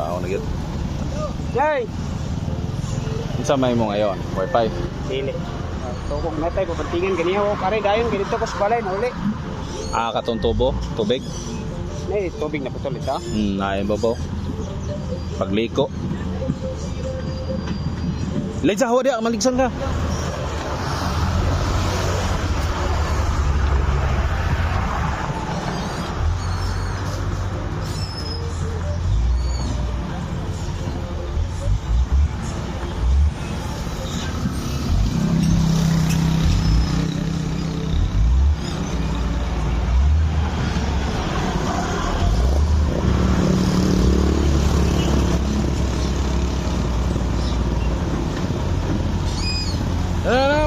trabaho na gyud. Yay! Unsa may mo ngayon? Wi-Fi. Dili. So kung natay ko pantingan ganiya ko kare dayon ganito ko sa balay na uli. Ah, katong tubo, tubig. Nay tubig na putol ito. Hmm, naay babaw. Pagliko. Sa hawa dia, maligsan ka. Uh,